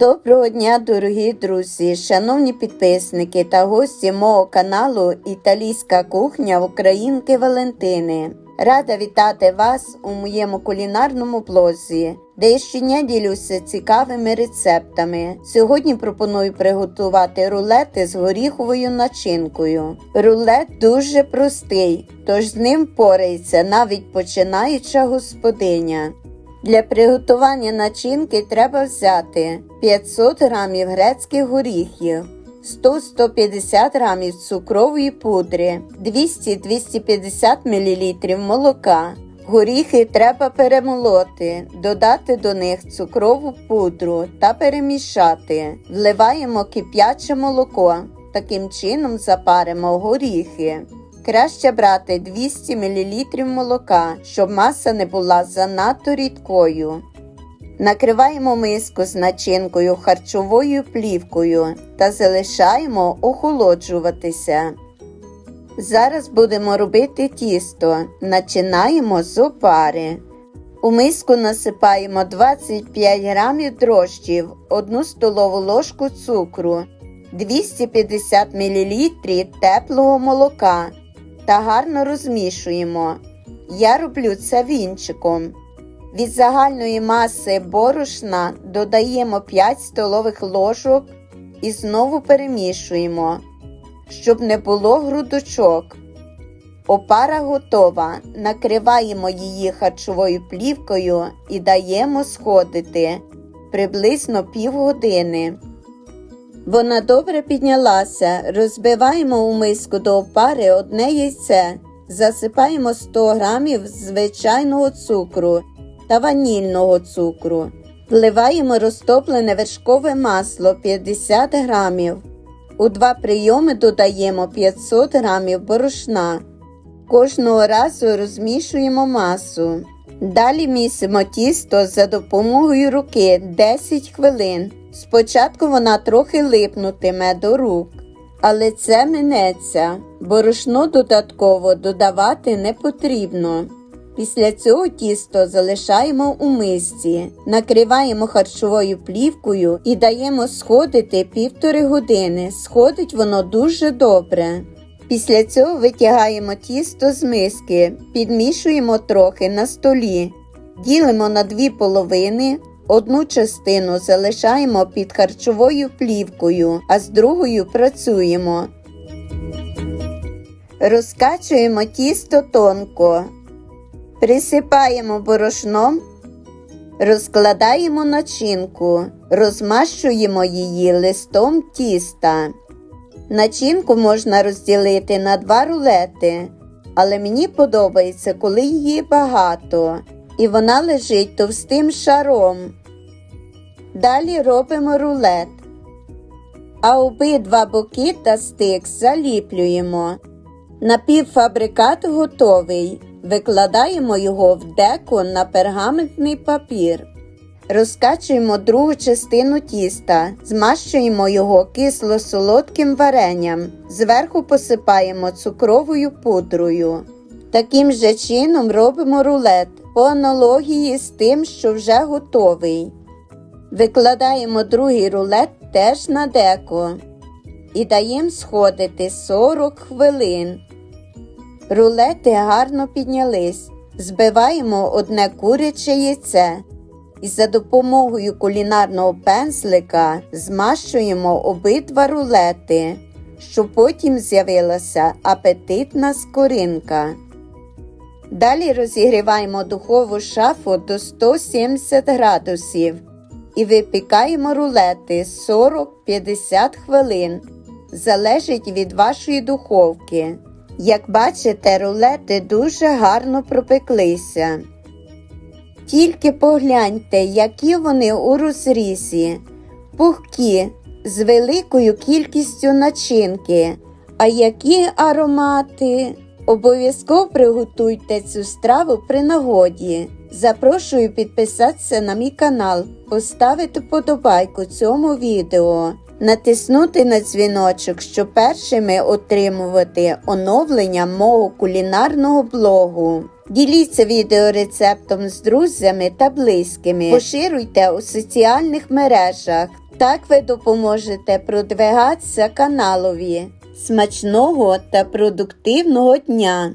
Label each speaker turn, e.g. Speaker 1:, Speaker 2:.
Speaker 1: Доброго дня, дорогі друзі, шановні підписники та гості мого каналу Італійська кухня Українки Валентини. Рада вітати вас у моєму кулінарному блозі, де я щодня ділюся цікавими рецептами. Сьогодні пропоную приготувати рулети з горіховою начинкою. Рулет дуже простий, тож з ним порається навіть починаюча господиня. Для приготування начинки треба взяти 500 г грецьких горіхів, 100-150 г цукрової пудри, 200-250 мл молока. Горіхи треба перемолоти, додати до них цукрову пудру та перемішати. Вливаємо кип'яче молоко. Таким чином запаримо горіхи. Краще брати 200 мл молока, щоб маса не була занадто рідкою. Накриваємо миску з начинкою харчовою плівкою та залишаємо охолоджуватися. Зараз будемо робити тісто. Начинаємо з опари. У миску насипаємо 25 г дрожджів, 1 столову ложку цукру, 250 мл теплого молока та гарно розмішуємо. Я роблю це вінчиком. Від загальної маси борошна додаємо 5 столових ложок і знову перемішуємо, щоб не було грудочок. Опара готова. Накриваємо її харчовою плівкою і даємо сходити приблизно півгодини. Вона добре піднялася. Розбиваємо у миску до опари одне яйце, засипаємо 100 г звичайного цукру та ванільного цукру. Вливаємо розтоплене вершкове масло 50 г. У два прийоми додаємо 500 г борошна. Кожного разу розмішуємо масу. Далі місимо тісто за допомогою руки 10 хвилин. Спочатку вона трохи липнутиме до рук, але це минеться. Борошно додатково додавати не потрібно. Після цього тісто залишаємо у мисці, накриваємо харчовою плівкою і даємо сходити півтори години. Сходить воно дуже добре. Після цього витягаємо тісто з миски, підмішуємо трохи на столі, ділимо на дві половини. Одну частину залишаємо під харчовою плівкою, а з другою працюємо. Розкачуємо тісто тонко, присипаємо борошном, розкладаємо начинку, розмащуємо її листом тіста. Начинку можна розділити на два рулети, але мені подобається, коли її багато і вона лежить товстим шаром. Далі робимо рулет, а обидва боки та стик заліплюємо. Напівфабрикат готовий. Викладаємо його в деко на пергаментний папір. Розкачуємо другу частину тіста, змащуємо його кисло-солодким варенням, зверху посипаємо цукровою пудрою. Таким же чином робимо рулет по аналогії з тим, що вже готовий. Викладаємо другий рулет теж на деко і даємо сходити 40 хвилин. Рулети гарно піднялись. Збиваємо одне куряче яйце і за допомогою кулінарного пензлика змащуємо обидва рулети, щоб потім з'явилася апетитна скоринка. Далі розігріваємо духову шафу до 170 градусів і випікаємо рулети 40-50 хвилин. Залежить від вашої духовки. Як бачите, рулети дуже гарно пропеклися. Тільки погляньте, які вони у розрізі, пухкі, з великою кількістю начинки. А які аромати! Обов'язково приготуйте цю страву при нагоді. Запрошую підписатися на мій канал, поставити подобайку цьому відео, натиснути на дзвіночок, щоб першими отримувати оновлення мого кулінарного блогу. Діліться відеорецептом з друзями та близькими. пошируйте у соціальних мережах. Так ви допоможете продвигатися каналові. Смачного та продуктивного дня!